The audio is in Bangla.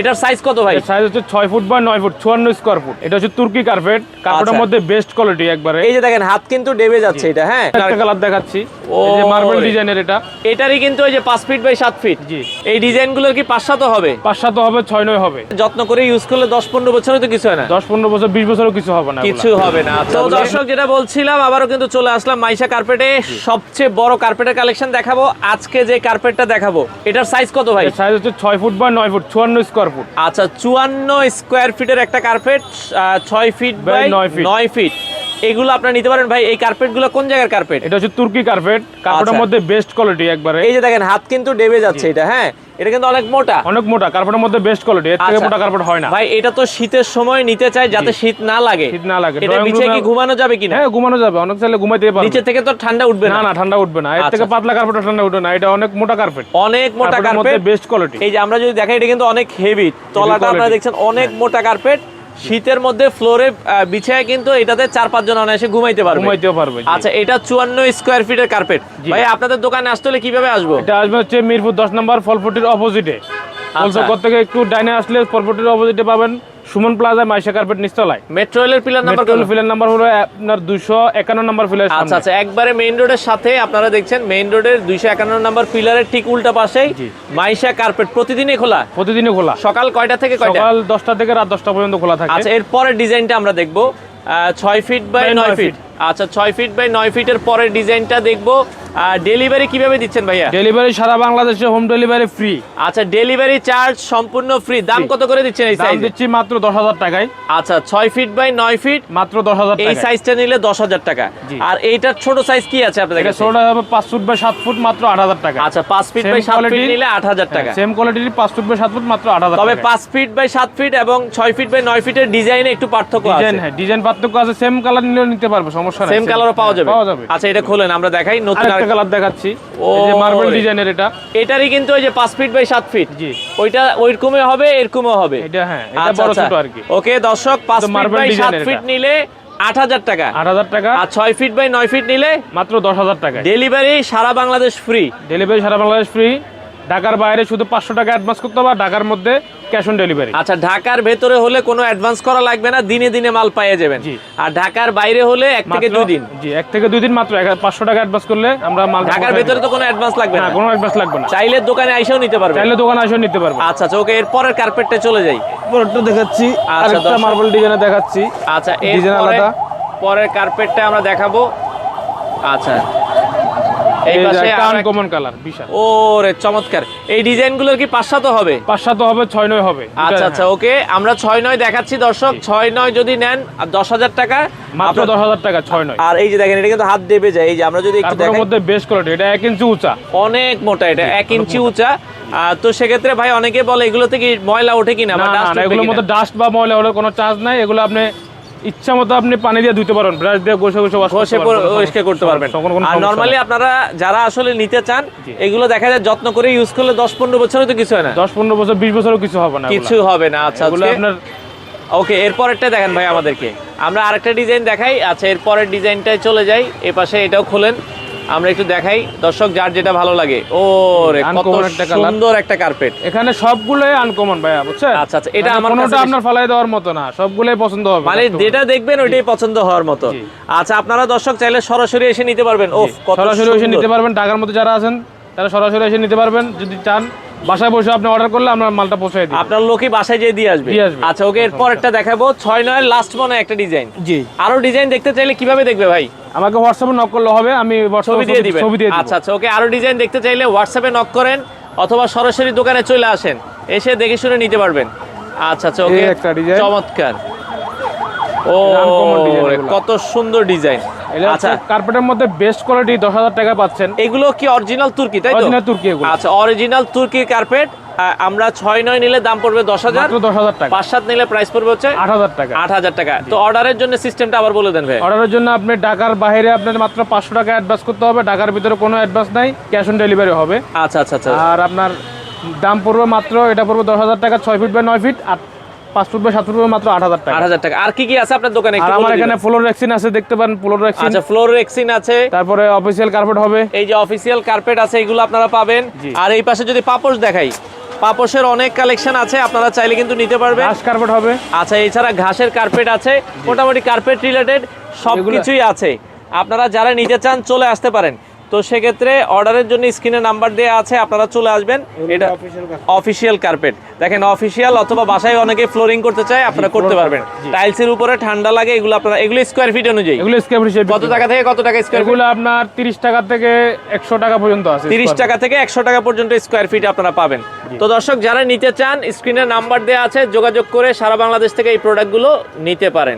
এটার সাইজ কত ভাই? সাইজ হচ্ছে ছয় ফুট বা নয় ফুট চুয়ান্ন স্কোয়ার ফুট এটা হচ্ছে তুর্কি কার্পেট কার্পেটের আচ্ছা। মধ্যে বেস্ট কোয়ালিটি একবারে। এই যে দেখেন হাত কিন্তু ডেবে যাচ্ছে এটা হ্যাঁ? একটা কালার দেখাচ্ছি। ও। এই যে মার্বেল ডিজাইনের এটা। এটারই কিন্তু ওই যে পাঁচ ফিট বাই সাত ফিট জি। এই ডিজাইনগুলোর কি পাঁচ সাতও হবে? পাঁচ সাত হবে ছয় নয় হবে। যত্ন করে ইউজ করলে দশ পনেরো বছরও তো কিছু হয় না। দশ পনেরো বছর বিশ বছরও কিছু হবে না কিছু হবে না। তো দর্শক যেটা বলছিলাম আবারও কিন্তু চলে আসলাম মাইশা কার্পেটে সবচেয়ে বড় কার্পেটের কালেকশন দেখাবো। আজকে যে কার্পেটটা দেখাবো এটার সাইজ কত ভাই? সাইজ হচ্ছে ছয় ফুট বা নয় ফুট চুয়ান্ন স্কোয়ার ফুট। আচ্ছা চুয়ান্ন স্কোয়ার ফিটের একটা কার্পেট ছয় ফিট বাই নয় ফিট। নয় ফিট। এগুলো আপনারা নিতে পারেন ভাই এই কার্পেটগুলো কোন জায়গার কার্পেট এটা হচ্ছে তুর্কি কার্পেট কার্পেটের আচ্ছা। মধ্যে বেস্ট কোয়ালিটি একবারে। এই যে দেখেন হাত কিন্তু ডেবে যাচ্ছে এটা হ্যাঁ? এটা কিন্তু অনেক মোটা। অনেক মোটা কার্পেটের মধ্যে বেস্ট কোয়ালিটি এর থেকে আচ্ছা। মোটা কার্পেট হয় না। ভাই এটা তো শীতের সময় নিতে চাই যাতে শীত না লাগে। শীত না লাগে। এটা নিচে কি ঘুমানো যাবে কিনা? হ্যাঁ ঘুমানো যাবে। অনেক চাইলে ঘুমাইতে পারবে। নিচে থেকে তো ঠান্ডা উঠবে না। না না ঠান্ডা উঠবে না। এর আচ্ছা। থেকে পাতলা কার্পেট ঠান্ডা উঠবে না। এটা অনেক মোটা কার্পেট। অনেক মোটা কার্পেট। বেস্ট কোয়ালিটি এই যে আমরা যদি দেখাই এটা কিন্তু অনেক হেভি তলাটা আপনারা দেখছেন অনেক মোটা কার্পেট। শীতের মধ্যে ফ্লোরে বিছায় কিন্তু এটাতে চার পাঁচ জন অনায়াসে ঘুমাইতে পারবে। ঘুমাইতেও পারবে আচ্ছা এটা চুয়ান্ন স্কোয়ার ফিটের কার্পেট ভাই আপনাদের দোকানে আসতে হলে কীভাবে আসব? এটা আসবে হচ্ছে মিরপুর দশ নম্বর ফলফুটির অপোজিটে আচ্ছা। থেকে একটু ডাইনে আসলে ফলপটির অপোজিটে পাবেন সুমন প্লাজা মাইশা কার্পেট নিচতলায়। মেট্রো রেলের পিলার নাম্বার মেট্রোল ফিলের নাম্বার হলো আপনার দুশো একান্ন নম্বর আচ্ছা আচ্ছা একবারে মেইন রোডের সাথে আপনারা দেখছেন মেইন রোডের দুইশো একান্ন নাম্বার পিলারের ঠিক উল্টা পাশেই। মাইশা কার্পেট প্রতিদিনই খোলা? প্রতিদিনই খোলা। সকাল কয়টা থেকে কয়টা? সকাল দশটা থেকে রাত দশটা পর্যন্ত খোলা থাকে। আচ্ছা ডিজাইনটা আমরা দেখব। আহ, ছয় ফিট বাই By নয় নয় ফিট আচ্ছা ছয় ফিট বাই নয় ফিটের পরের ডিজাইনটা দেখব। ডেলিভারি কীভাবে দিচ্ছেন ভাইয়া? ডেলিভারি সারা বাংলাদেশে হোম ডেলিভারি ফ্রি আচ্ছা ডেলিভারি চার্জ সম্পূর্ণ ফ্রি দাম কত করে দিচ্ছেন এই সাইজে দিচ্ছি মাত্র দশ হাজার টাকায়। আচ্ছা ছয় ফিট বাই নয় ফিট মাত্র দশ হাজার এই সাইজটা নিলে দশ হাজার টাকা। আর এইটার ছোট সাইজ কি আছে আপনাদের এটা কাছে? ষোলোটা হবে পাঁচ ফুট বা সাত ফুট মাত্র আট হাজার টাকা। আচ্ছা পাঁচ ফিট বাই সাত ফিট নিলে আট হাজার টাকা। সেম কোয়ালিটির পাঁচ ফুট বা সাত ফুট মাত্র আট হাজার তবে টাকা। পাঁচ ফিট বাই সাত ফিট এবং ছয় ফিট বাই নয় ফিটের ডিজাইনে একটু পার্থক্য আছে। ডিজাইন হ্যাঁ ডিজাইন পার্থক্য আছে সেম কালার নিলেও নিতে পারবে সমস্যা নাই সেম কালারও পাওয়া যাবে। পাওয়া যাবে। আচ্ছা এটা খোলেন আমরা দেখাই নতুন আরেকটা কালার দেখাচ্ছি। যে মার্বেল ডিজাইনের এটা। এটারই কিন্তু ওই যে 5 ফিট বাই 7 ফিট জি। ওইটা ওইরকমই হবে এরকমও হবে। এটা হ্যাঁ এটা আচ্ছা, বড় আচ্ছা। ছোট আর কি ওকে দর্শক 5 ফিট বাই 7 ফিট নিলে আট হাজার টাকা। আট হাজার টাকা। আর ছয় ফিট বাই নয় ফিট নিলে মাত্র দশ হাজার টাকা ডেলিভারি সারা বাংলাদেশ ফ্রি ডেলিভারি সারা বাংলাদেশ ফ্রি ঢাকার বাইরে শুধু পাঁচশো টাকা অ্যাডভান্স করতে হবে ঢাকার মধ্যে ক্যাশ অন ডেলিভারি আচ্ছা ঢাকার ভেতরে হলে কোনো অ্যাডভান্স করা লাগবে না দিনে দিনে মাল পেয়ে যাবেন। আর ঢাকার বাইরে হলে এক থেকে দুই দিন। জি এক থেকে দুই দিন মাত্র পাঁচশো টাকা অ্যাডভান্স করলে আমরা মাল ঢাকার ভেতরে তো কোনো অ্যাডভান্স লাগবে না কোনো অ্যাডভান্স লাগবে না। চাইলে দোকানে আইসাও নিতে পারবে চাইলে দোকানে এসে নিতে পারবে আচ্ছা আচ্ছা ওকে এরপরের কার্পেটটা চলে যাই। পরেরটা দেখাচ্ছি আচ্ছা, আরেকটা মার্বেল ডিজাইনে দেখাচ্ছি। আচ্ছা এই ডিজাইন আলাদা। পরের কার্পেটটা আমরা দেখাবো। আচ্ছা এই এই পাশে একটা আর কালার বিশাল। ও চমৎকার। এই ডিজাইনগুলোর কি পাঁচ হবে? পাঁচ সাত হবে ছয় নয় হবে। আচ্ছা আচ্ছা ওকে আমরা ছয় নয় দেখাচ্ছি দর্শক। ছয় নয় যদি নেন দশ হাজার টাকা। মাত্র দশ হাজার টাকা ছয় নয়। আর এই যে দেখেন এটা কিন্তু হাত দেবে যায় এই যে আমরা যদি একটু মধ্যে কোয়ালিটি এটা এক ইঞ্চি উঁচা। অনেক মোটা এটা এক ইঞ্চি উঁচা। তো সেক্ষেত্রে ভাই অনেকে বলে এগুলোতে কি ময়লা ওঠে কিনা? বা উঠবে এগুলোর মধ্যে ডাস্ট বা ময়লা হলে কোনো চার্জ নাই। এগুলো আপনি ইচ্ছা মতো আপনি পানি দিয়ে ধুতে পারেন ব্রাশ দিয়ে ঘষে ঘষে ওয়াশ ঘষে পরিষ্কার করতে পারবেন। আর নরমালি আপনারা যারা আসলে নিতে চান এগুলো দেখা যায় যত্ন করে ইউজ করলে দশ পনেরো বছরও তো কিছু হয় না। দশ পনেরো বছর বিশ বছরও কিছু হবে না কিছু হবে না আচ্ছা এগুলো আপনার ওকে এরপরেরটা দেখেন ভাই আমাদেরকে। আমরা আরেকটা ডিজাইন দেখাই আচ্ছা এরপরের ডিজাইনটায় চলে যাই এ পাশে এটাও খোলেন। আমরা একটু দেখাই। দর্শক যার যেটা ভালো লাগে। ও রে কত। সুন্দর একটা কার্পেট এখানে সবগুলোই আনকমন ভাইয়া বুঝছেন? আচ্ছা, আচ্ছা, এটা মানে আমার কোনোটা আপনার ফালাই দেওয়ার মতো না সবগুলোই পছন্দ হবে মানে যেটা দেখবেন ওইটাই পছন্দ হওয়ার মতো। আচ্ছা আপনারা দর্শক চাইলে সরাসরি এসে নিতে পারবেন। ও সরাসরি এসে নিতে পারবেন ঢাকার মধ্যে যারা আছেন তারা সরাসরি এসে নিতে পারবেন যদি চান বাসায় বসে আপনি অর্ডার করলে আমরা মালটা পৌঁছে দিই। আপনার লোকই বাসায় যেয়ে দিয়ে আসবে। দিয়ে আসবে। আচ্ছা ওকে এরপর একটা দেখাবো ছয় নয় লাস্ট মনে একটা ডিজাইন জি। আরও ডিজাইন দেখতে চাইলে কীভাবে দেখবে ভাই? আমাকে হোয়াটসঅ্যাপে নক করলে হবে আমি ছবি দিয়ে দিবেন। ছবি দিয়ে আচ্ছা আচ্ছা ওকে আরও ডিজাইন দেখতে চাইলে হোয়াটসঅ্যাপে নক করেন অথবা সরাসরি দোকানে চলে আসেন এসে দেখে শুনে নিতে পারবেন। আচ্ছা আচ্ছা ওকে একটা ডিজাইন চমৎকার। ও। কত সুন্দর ডিজাইন আচ্ছা। কার্পেটের মধ্যে বেস্ট কোয়ালিটি দশ হাজার টাকা পাচ্ছেন। এগুলো কি অরিজিনাল তুর্কি তাই তো? অরিজিনাল তুর্কি এগুলো। আচ্ছা অরিজিনাল তুর্কির কার্পেট আমরা ছয় নয় নিলে দাম পড়বে দশ হাজার। দশ হাজার টাকা। পাঁচ সাত নিলে প্রাইস পড়বে হচ্ছে আট হাজার টাকা। আট হাজার টাকা। তো অর্ডারের জন্য সিস্টেমটা আবার বলে দেন ভাই। অর্ডারের জন্য আপনি ঢাকার বাইরে আপনার মাত্র পাঁচশো টাকা অ্যাডভান্স করতে হবে। ঢাকার ভিতরে কোনো অ্যাডভান্স নাই ক্যাশ অন ডেলিভারি হবে। আচ্ছা আচ্ছা আচ্ছা। আর আপনার দাম পড়বে মাত্র এটা পড়বে দশ হাজার টাকা ছয় ফিট বাই নয় ফিট আর পাঁচ ফুট বাই সাত ফুট মাত্র আট হাজার টাকা। আট হাজার টাকা। আর কি কি আছে আপনার দোকানে? আমার এখানে ফ্লোর ভ্যাকসিন আছে দেখতে পারেন ফ্লোর ভ্যাকসিন আচ্ছা ফ্লোর রেক্সিন আছে। তারপরে অফিসিয়াল কার্পেট হবে। এই যে অফিসিয়াল কার্পেট আছে এগুলো আপনারা পাবেন। আর এই পাশে যদি পাপোশ দেখাই পাপোশের অনেক কালেকশন আছে আপনারা চাইলে কিন্তু নিতে পারবেন। ঘাস কার্পেট হবে। আচ্ছা এছাড়া ঘাসের কার্পেট আছে মোটামুটি কার্পেট রিলেটেড সব কিছুই আছে। আপনারা যারা নিতে চান চলে আসতে পারেন। তো সেক্ষেত্রে অর্ডারের জন্য স্ক্রিনে নাম্বার দেওয়া আছে আপনারা চলে আসবেন। এটা অফিসিয়াল কার্পেট দেখেন অফিসিয়াল অথবা বাসায় অনেকে ফ্লোরিং করতে চায় আপনারা করতে পারবেন। টাইলসের উপরে ঠান্ডা লাগে এগুলো আপনারা এগুলো স্কোয়ার ফিট অনুযায়ী। এগুলো স্কোয়ার ফিট কত টাকা থেকে কত টাকা স্কোয়ার এগুলো আপনার তিরিশ টাকা থেকে একশো টাকা পর্যন্ত আছে তিরিশ square টাকা থেকে একশো টাকা পর্যন্ত স্কোয়ার ফিট আপনারা পাবেন। তো দর্শক যারা নিতে চান স্ক্রিনে নাম্বার দেওয়া আছে যোগাযোগ করে সারা বাংলাদেশ থেকে এই প্রোডাক্টগুলো নিতে পারেন।